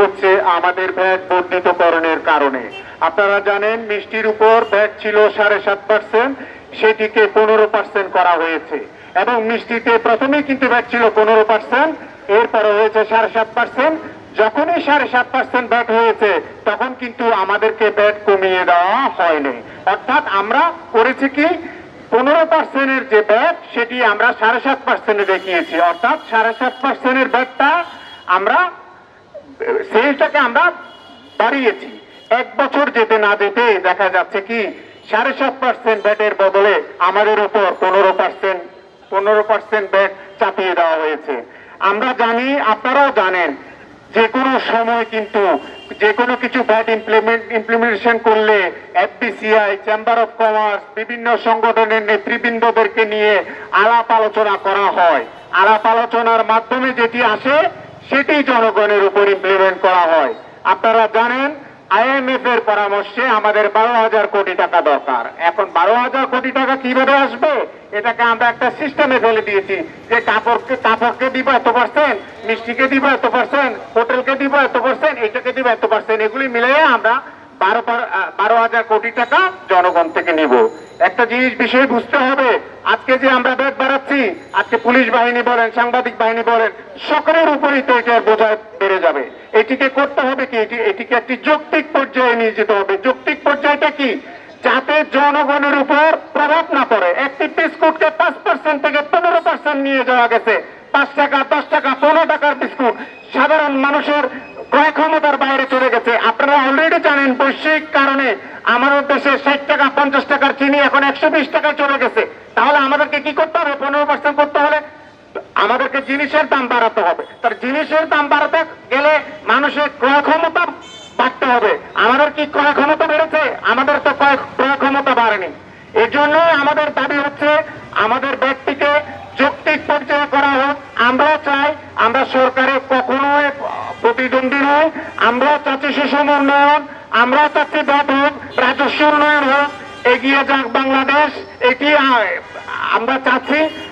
হচ্ছে আমাদের ভ্যাট বর্ধিতকরণের কারণে। আপনারা জানেন, মিষ্টির উপর ভ্যাট ছিল সাড়ে সাত পার্সেন্ট সেটিকে পনেরো পার্সেন্ট করা হয়েছে। এবং মিষ্টিতে প্রথমেই কিন্তু ভ্যাট ছিল পনেরো পার্সেন্ট এরপরে হয়েছে সাড়ে সাত পার্সেন্ট যখনই সাড়ে সাত পার্সেন্ট ব্যাট হয়েছে, তখন কিন্তু আমাদেরকে ব্যাট কমিয়ে দেওয়া হয়নি। অর্থাৎ আমরা করেছি কি, পনেরো পার্সেন্টের যে ব্যাট সেটি আমরা সাড়ে সাত পার্সেন্টে দেখিয়েছি। অর্থাৎ সাড়ে সাত পার্সেন্টের ব্যাটটা আমরা সেলটাকে আমরা বাড়িয়েছি এক বছর যেতে না যেতে দেখা যাচ্ছে কি, সাড়ে সাত পার্সেন্ট ব্যাটের বদলে আমাদের উপর পনেরো পার্সেন্ট পনেরো পার্সেন্ট ব্যাট চাপিয়ে দেওয়া হয়েছে। আমরা জানি, আপনারাও জানেন, যে কোনো সময় কিন্তু যে কোনো কিছু ব্যাট ইমপ্লিমেন্ট ইমপ্লিমেন্টেশন করলে এফবিসিআই চেম্বার অফ কমার্স বিভিন্ন সংগঠনের নেতৃবৃন্দদেরকে নিয়ে আলাপ আলোচনা করা হয়। আলাপ আলোচনার মাধ্যমে যেটি আসে সেটি জনগণের উপর ইমপ্লিমেন্ট করা হয়। আপনারা জানেন আইএমএফ এর পরামর্শে আমাদের বারো হাজার কোটি টাকা দরকার। এখন বারো হাজার কোটি টাকা কীভাবে আসবে? এটাকে আমরা একটা সিস্টেমে ফেলে দিয়েছি যে কাপড়কে কাপড়কে দিব এত পার্সেন্ট মিষ্টিকে দিব এত পার্সেন্ট হোটেলকে দিব এত পার্সেন্ট এটাকে দিব এত পার্সেন্ট এগুলি মিলিয়ে আমরা বারো বারো হাজার কোটি টাকা জনগণ থেকে নিব। একটা জিনিস বিষয় বুঝতে হবে। আজকে যে আমরা ব্যাট বাড়াচ্ছি, আজকে পুলিশ বাহিনী বলেন, সাংবাদিক বাহিনী বলেন, সকলের উপরই তো এটার বোঝা বেড়ে যাবে। এটিকে করতে হবে কি? এটি এটিকে একটি যৌক্তিক পর্যায়ে নিয়ে যেতে হবে। যৌক্তিক পর্যায়টা কি? যাতে জনগণের উপর প্রভাব না পড়ে। একটি বিস্কুটকে পাঁচ পার্সেন্ট থেকে পনেরো পার্সেন্ট নিয়ে যাওয়া গেছে। পাঁচ টাকা, দশ টাকা, পনেরো টাকার বিস্কুট। সাধারণ মানুষের ক্রয় ক্ষমতার বাইরে চলে গেছে। আপনারা অলরেডি জানেন বৈশ্বিক কারণে আমাদের দেশে ষাট টাকা, পঞ্চাশ টাকার চিনি এখন একশো বিশ টাকায় চলে গেছে। তাহলে আমাদেরকে কি করতে হবে? পনেরো পার্সেন্ট করতে হলে আমাদেরকে জিনিসের দাম বাড়াতে হবে। তার জিনিসের দাম বাড়াতে গেলে মানুষের ক্রয় ক্ষমতা বাড়তে হবে। আমাদের কি ক্রয় ক্ষমতা বেড়েছে? আমাদের তো ক্রয় ক্ষমতা বাড়েনি। এই জন্যই আমাদের দাবি হচ্ছে আমাদের ব্যক্তিকে যৌক্তিক পর্যায়ে করা হোক। আমরা চাই আমরা সরকারে কখনোই প্রতিদ্বন্দ্বী নয় আমরা চাচ্ছি সুষম উন্নয়ন, আমরা চাচ্ছি ব্যাট হোক রাজস্ব উন্নয়ন হোক, এগিয়ে যাক বাংলাদেশ, এটি আমরা চাচ্ছি